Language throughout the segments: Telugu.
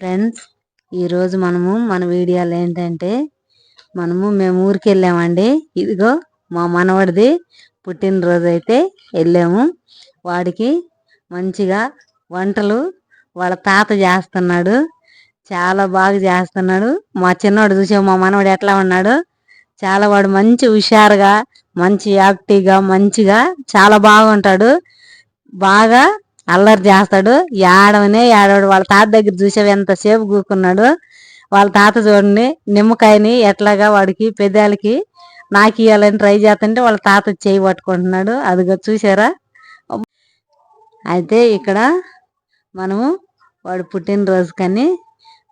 ఫ్రెండ్స్ ఈరోజు మనము మన వీడియోలు ఏంటంటే మనము మేము ఊరికి వెళ్ళామండి. ఇదిగో మా మనవడిది పుట్టినరోజు అయితే వెళ్ళాము. వాడికి మంచిగా వంటలు వాళ్ళ తాత చేస్తున్నాడు. చాలా బాగా చేస్తున్నాడు. మా చిన్నవాడు చూసే మా మనవడు ఎట్లా ఉన్నాడు? చాలా వాడు మంచి హుషారుగా మంచి యాక్టివ్గా మంచిగా చాలా బాగుంటాడు. బాగా అల్లరి చేస్తాడు. ఏడవనే ఏడవడు. వాళ్ళ తాత దగ్గర చూసావు ఎంతసేపు కూకున్నాడు. వాళ్ళ తాత చూడండి నిమ్మకాయని ఎట్లాగా వాడికి పెదాలకి నాకు ఇవ్వాలని ట్రై చేస్తుంటే వాళ్ళ తాత చేయి పట్టుకుంటున్నాడు. అదిగో చూసారా? అయితే ఇక్కడ మనము వాడు పుట్టినరోజు కానీ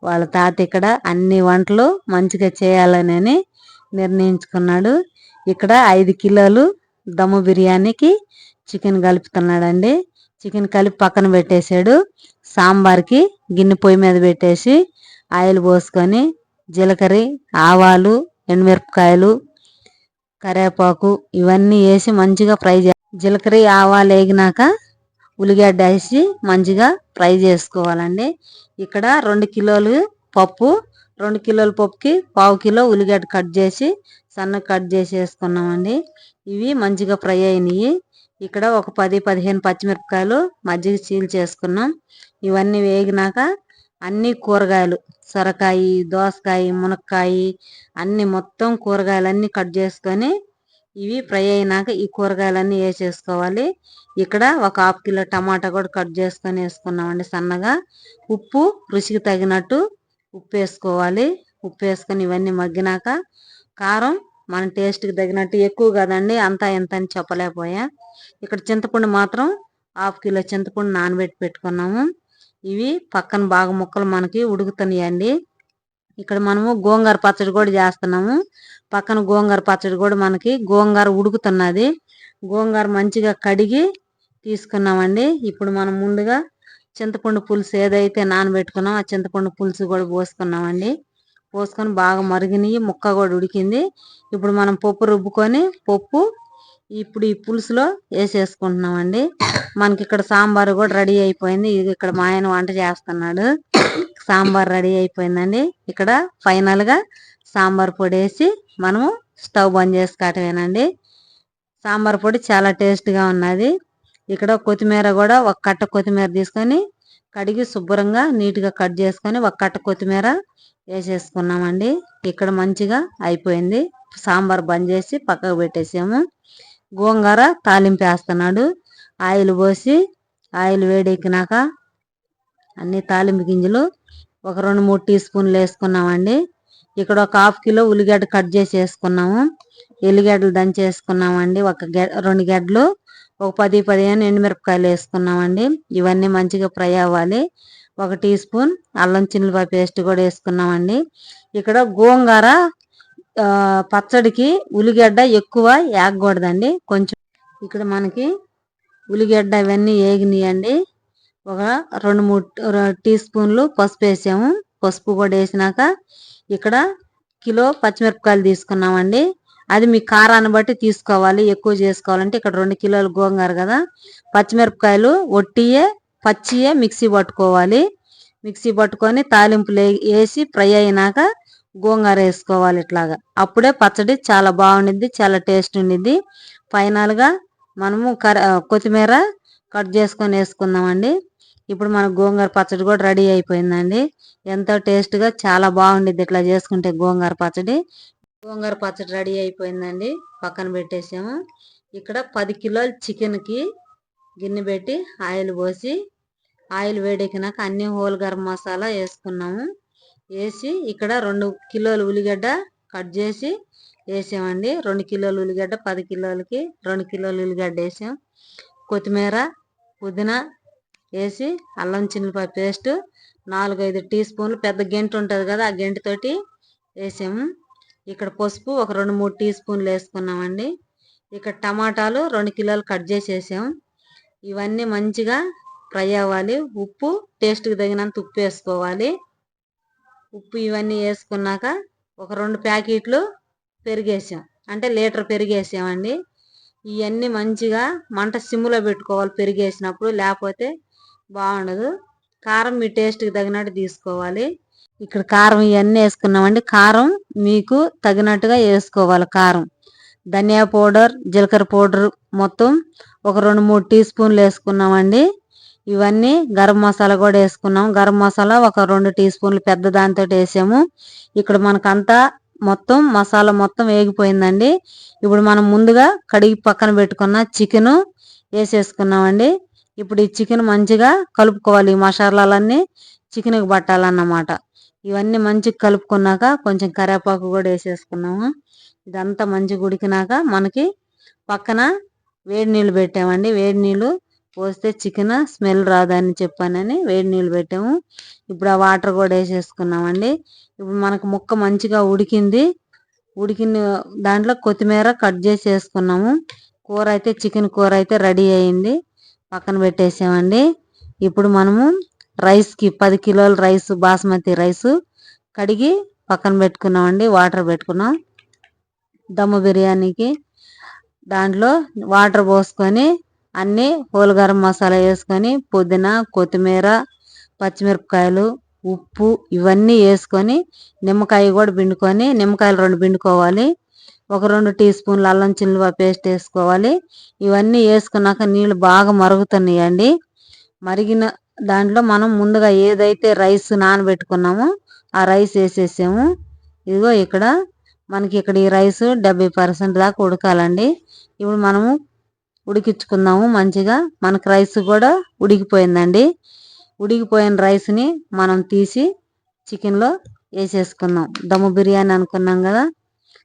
వాళ్ళ తాత ఇక్కడ అన్ని వంటలు మంచిగా చేయాలని నిర్ణయించుకున్నాడు. ఇక్కడ ఐదు కిలోలు దమ్ము బిర్యానీకి చికెన్ కలుపుతున్నాడండి. చికెన్ కలిపి పక్కన పెట్టేశాడు. సాంబార్కి గిన్నె పొయ్యి మీద పెట్టేసి ఆయిల్ పోసుకొని జీలకర్ర ఆవాలు ఎండుమిరపకాయలు కరివేపాకు ఇవన్నీ వేసి మంచిగా ఫ్రై చే జీలకర్ర ఆవాలు వేగినాక ఉల్లిగడ్డ వేసి మంచిగా ఫ్రై చేసుకోవాలండి. ఇక్కడ రెండు కిలోలు పప్పు రెండు కిలోల పప్పుకి పావు కిలో ఉల్లిగడ్డ కట్ చేసి సన్నగా కట్ చేసి వేసుకున్నామండి. ఇవి మంచిగా ఫ్రై అయినాయి. ఇక్కడ ఒక పది పదిహేను పచ్చిమిరపకాయలు మజ్జిగ చీల్ చేసుకున్నాం. ఇవన్నీ వేగినాక అన్ని కూరగాయలు సొరకాయ దోసకాయ మునక్కాయ అన్ని మొత్తం కూరగాయలన్నీ కట్ చేసుకొని ఇవి ఫ్రై అయినాక ఈ కూరగాయలన్నీ వేసేసుకోవాలి. ఇక్కడ ఒక హాఫ్ కిలో టమాటా కూడా కట్ చేసుకొని వేసుకున్నామండి సన్నగా. ఉప్పు రుచికి తగినట్టు ఉప్పు వేసుకోవాలి. ఉప్పు వేసుకొని ఇవన్నీ మగ్గినాక కారం మన టేస్ట్కి తగినట్టు ఎక్కువ కదండి అంతా ఎంత అని చెప్పలేకపోయా. ఇక్కడ చింతపండు మాత్రం హాఫ్ కిలో చింతపండు నానబెట్టి పెట్టుకున్నాము. ఇవి పక్కన బాగా ముక్కలు మనకి ఉడుకుతున్నాయండి. ఇక్కడ మనము గోంగూర పచ్చడి కూడా చేస్తున్నాము. పక్కన గోంగూర పచ్చడి కూడా మనకి గోంగూర ఉడుకుతున్నది. గోంగూర మంచిగా కడిగి తీసుకున్నామండి. ఇప్పుడు మనం ముందుగా చింతపండు పులుసు ఏదైతే నానబెట్టుకున్నాం ఆ చింతపండు పులుసు కూడా పోసుకున్నామండి. పోసుకొని బాగా మరిగినవి ముక్క కూడా ఉడికింది. ఇప్పుడు మనం పప్పు రుబ్బుకొని పప్పు ఇప్పుడు ఈ పులుసులో వేసేసుకుంటున్నామండి. మనకి ఇక్కడ సాంబార్ కూడా రెడీ అయిపోయింది. ఇది ఇక్కడ మా ఆయన వంట చేస్తున్నాడు. సాంబార్ రెడీ అయిపోయిందండి. ఇక్కడ ఫైనల్గా సాంబార్ పొడి వేసి మనము స్టవ్ బంద్ చేసుకోవటమేనండి సాంబార్ పొడి చాలా టేస్ట్గా ఉన్నది. ఇక్కడ కొత్తిమీర కూడా ఒక కట్ట కొత్తిమీర తీసుకొని కడిగి శుభ్రంగా నీట్గా కట్ చేసుకొని ఒక కట్ట కొత్తిమీర వేసేసుకున్నామండి ఇక్కడ మంచిగా అయిపోయింది. సాంబార్ బంద్ చేసి పక్కకు పెట్టేసాము. గోంగూర తాలింపు వేస్తున్నాడు. ఆయిల్ పోసి ఆయిల్ వేడెక్కినాక అన్ని తాలింపు గింజలు ఒక రెండు మూడు టీ స్పూన్లు వేసుకున్నామండి. ఇక్కడ ఒక హాఫ్ కిలో ఉల్లిగడ్డ కట్ చేసి వేసుకున్నాము. ఎల్లిగడ్డలు దంచేసుకున్నామండి ఒక రెండు గడ్డలు ఒక పది పదిహేను ఎండుమిరపకాయలు వేసుకున్నామండి. ఇవన్నీ మంచిగా ఫ్రై అవ్వాలి. ఒక టీ స్పూన్ అల్లం చిల్లిపాయ పేస్ట్ కూడా వేసుకున్నామండి. ఇక్కడ గోంగూర పచ్చడికి ఉల్లిగడ్డ ఎక్కువ ఏగకూడదండి కొంచెం ఇక్కడ మనకి ఉల్లిగడ్డ ఇవన్నీ వేగినాయండి. ఒక రెండు మూడు టీ స్పూన్లు పసుపు వేసాము. పసుపు కూడా వేసినాక ఇక్కడ కిలో పచ్చిమిరపకాయలు తీసుకున్నామండి. అది మీ కారాన్ని బట్టి తీసుకోవాలి ఎక్కువ చేసుకోవాలంటే. ఇక్కడ రెండు కిలోలు గోంగారు కదా. పచ్చిమిరపకాయలు ఒట్టియే పచ్చియే మిక్సీ పట్టుకోవాలి. మిక్సీ పట్టుకొని తాలింపులు వేసి ఫ్రై అయినాక గోంగూర వేసుకోవాలి ఇట్లాగా. అప్పుడే పచ్చడి చాలా బాగుండిద్ది చాలా టేస్ట్ ఉండిద్ది. ఫైనల్గా మనము కర కొత్తిమీర కట్ చేసుకొని వేసుకుందామండి. ఇప్పుడు మన గోంగూర పచ్చడి కూడా రెడీ అయిపోయిందండి. ఎంతో టేస్ట్గా చాలా బాగుండిద్ది ఇట్లా చేసుకుంటే గోంగూర పచ్చడి. గోంగూర పచ్చడి రెడీ అయిపోయిందండి. పక్కన పెట్టేసాము. ఇక్కడ పది కిలోల చికెన్కి గిన్నె పెట్టి ఆయిల్ పోసి ఆయిల్ వేడెక్కినాక అన్ని హోల్ గరం మసాలా వేసుకున్నాము. వేసి ఇక్కడ రెండు కిలోలు ఉల్లిగడ్డ కట్ చేసి వేసామండి. రెండు కిలోలు ఉల్లిగడ్డ పది కిలోలకి రెండు కిలోలు ఉల్లిగడ్డ వేసాం. కొత్తిమీర పుదీనా వేసి అల్లం చిన్నపాయ పేస్ట్ నాలుగైదు టీ స్పూన్లు పెద్ద గెంటు ఉంటుంది కదా ఆ గెంటుతోటి వేసాము. ఇక్కడ పసుపు ఒక రెండు మూడు టీ స్పూన్లు వేసుకున్నామండి. ఇక్కడ టమాటాలు రెండు కిలోలు కట్ చేసి వేసాము. ఇవన్నీ మంచిగా ఫ్రై అవ్వాలి. ఉప్పు టేస్ట్కి తగినంత ఉప్పు వేసుకోవాలి. ఉప్పు ఇవన్నీ వేసుకున్నాక ఒక రెండు ప్యాకెట్లు పెరిగేసాం. అంటే లీటర్ పెరిగేసామండి. ఇవన్నీ మంచిగా మంట సిమ్లో పెట్టుకోవాలి పెరిగేసినప్పుడు. లేకపోతే బాగుండదు. కారం మీ టేస్ట్కి తగినట్టు తీసుకోవాలి. ఇక్కడ కారం ఇవన్నీ వేసుకున్నామండి. కారం మీకు తగినట్టుగా వేసుకోవాలి కారం. ధనియా పౌడర్ జీలకర్ర పౌడర్ మొత్తం ఒక రెండు మూడు టీ స్పూన్లు వేసుకున్నామండి. ఇవన్నీ గరం మసాలా కూడా వేసుకున్నాం. గరం మసాలా ఒక రెండు టీ స్పూన్లు పెద్ద దాంతో వేసాము. ఇక్కడ మనకంతా మొత్తం మసాలా మొత్తం వేగిపోయిందండి. ఇప్పుడు మనం ముందుగా కడిగి పక్కన పెట్టుకున్న చికెన్ వేసేసుకున్నామండి. ఇప్పుడు ఈ చికెన్ మంచిగా కలుపుకోవాలి. ఈ మసాలాలన్నీ చికెన్కి పట్టాలన్నమాట. ఇవన్నీ మంచిగా కలుపుకున్నాక కొంచెం కరివేపాకు కూడా వేసేసుకున్నాము. ఇదంతా మంచిగా ఉడికినాక మనకి పక్కన వేడి నీళ్ళు పెట్టామండి. వేడి నీళ్ళు పోస్తే చికెన్ స్మెల్ రాదని చెప్పానని వేడి నీళ్ళు పెట్టాము. ఇప్పుడు ఆ వాటర్ కూడా వేసేసుకున్నామండి. ఇప్పుడు మనకు ముక్క మంచిగా ఉడికింది. ఉడికిన దాంట్లో కొత్తిమీర కట్ చేసి వేసుకున్నాము కూర అయితే చికెన్ కూర అయితే రెడీ అయింది. పక్కన పెట్టేసామండి. ఇప్పుడు మనము రైస్కి పది కిలోల రైస్ బాస్మతి రైస్ కడిగి పక్కన పెట్టుకున్నామండి. వాటర్ పెట్టుకున్నాం. దమ్ము బిర్యానీకి దాంట్లో వాటర్ పోసుకొని అన్నీ హోల్ గరం మసాలా వేసుకొని పుదీనా కొత్తిమీర పచ్చిమిరపకాయలు ఉప్పు ఇవన్నీ వేసుకొని నిమ్మకాయ కూడా పిండుకొని నిమ్మకాయలు రెండు పిండుకోవాలి. ఒక రెండు టీ స్పూన్లు అల్లం చిల్లువ పేస్ట్ వేసుకోవాలి. ఇవన్నీ వేసుకున్నాక నీళ్ళు బాగా మరుగుతున్నాయండి. మరిగిన దాంట్లో మనం ముందుగా ఏదైతే రైస్ నానబెట్టుకున్నామో ఆ రైస్ వేసేసాము. ఇదిగో ఇక్కడ మనకి ఇక్కడ ఈ రైస్ డెబ్బై పర్సెంట్ దాకా ఉడకాలండి. ఇప్పుడు మనము ఉడికించుకుందాము మంచిగా. మనకు రైస్ కూడా ఉడికిపోయిందండి. ఉడికిపోయిన రైస్ని మనం తీసి చికెన్లో వేసేసుకుందాం. దమ్ము బిర్యానీ అనుకున్నాం కదా.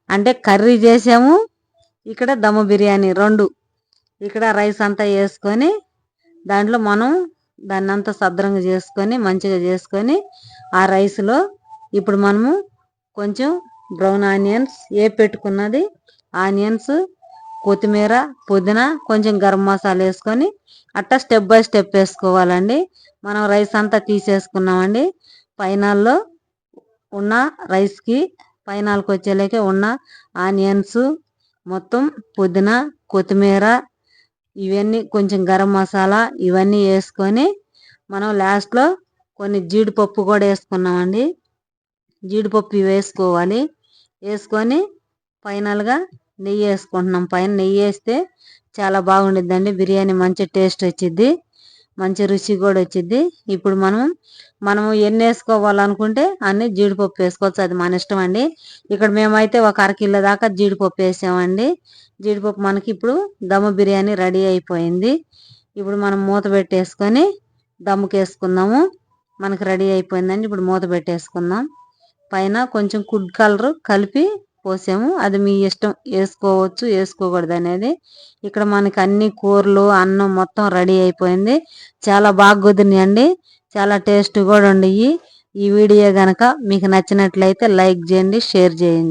అంటే కర్రీ చేసాము. ఇక్కడ దమ్ము బిర్యానీ రెండు. ఇక్కడ రైస్ అంతా వేసుకొని దాంట్లో మనం దాన్ని అంతా సద్రంగా చేసుకొని మంచిగా చేసుకొని ఆ రైస్లో ఇప్పుడు మనము కొంచెం బ్రౌన్ ఆనియన్స్ ఏ పెట్టుకున్నది? ఆనియన్స్ కొత్తిమీర పుదీనా కొంచెం గరం మసాలా వేసుకొని అట్టా స్టెప్ బై స్టెప్ వేసుకోవాలండి. మనం రైస్ అంతా తీసేసుకున్నామండి. పైనాల్లో ఉన్న రైస్కి పైనాలకు వచ్చేలాకే ఉన్న ఆనియన్స్ మొత్తం పుదీనా కొత్తిమీర ఇవన్నీ కొంచెం గరం మసాలా ఇవన్నీ వేసుకొని మనం లాస్ట్లో కొన్ని జీడిపప్పు కూడా వేసుకున్నామండి. జీడిపప్పు వేసుకోవాలి. వేసుకొని ఫైనల్గా నెయ్యి వేసుకుంటున్నాం. పైన నెయ్యి వేస్తే చాలా బాగుండిద్దండి. బిర్యానీ మంచి టేస్ట్ వచ్చిద్ది. మంచి రుచి కూడా వచ్చిద్ది. ఇప్పుడు మనం మనము ఎన్ని వేసుకోవాలనుకుంటే అన్ని జీడిపప్పు వేసుకోవచ్చు. అది మన ఇష్టం అండి. ఇక్కడ మేమైతే ఒక అరకిలో దాకా జీడిపప్పు వేసామండి. జీడిపప్పు మనకి ఇప్పుడు దమ్ బిర్యానీ రెడీ అయిపోయింది. ఇప్పుడు మనం మూత పెట్టేసుకొని దమ్ముకేసుకుందాము మనకి మనకు రెడీ అయిపోయిందండి. ఇప్పుడు మూత పెట్టేసుకుందాం. పైన కొంచెం కుడ్ కలర్ కలిపి పోసాము. అది మీ ఇష్టం. వేసుకోవచ్చు వేసుకోకూడదు అనేది ఇక్కడ మనకి అన్ని కూరలు అన్నం మొత్తం రెడీ అయిపోయింది. చాలా బాగా కుదిరినాయండి. చాలా టేస్ట్ కూడా ఉండయి. ఈ వీడియో గనక మీకు నచ్చినట్లయితే లైక్ చేయండి షేర్ చేయండి.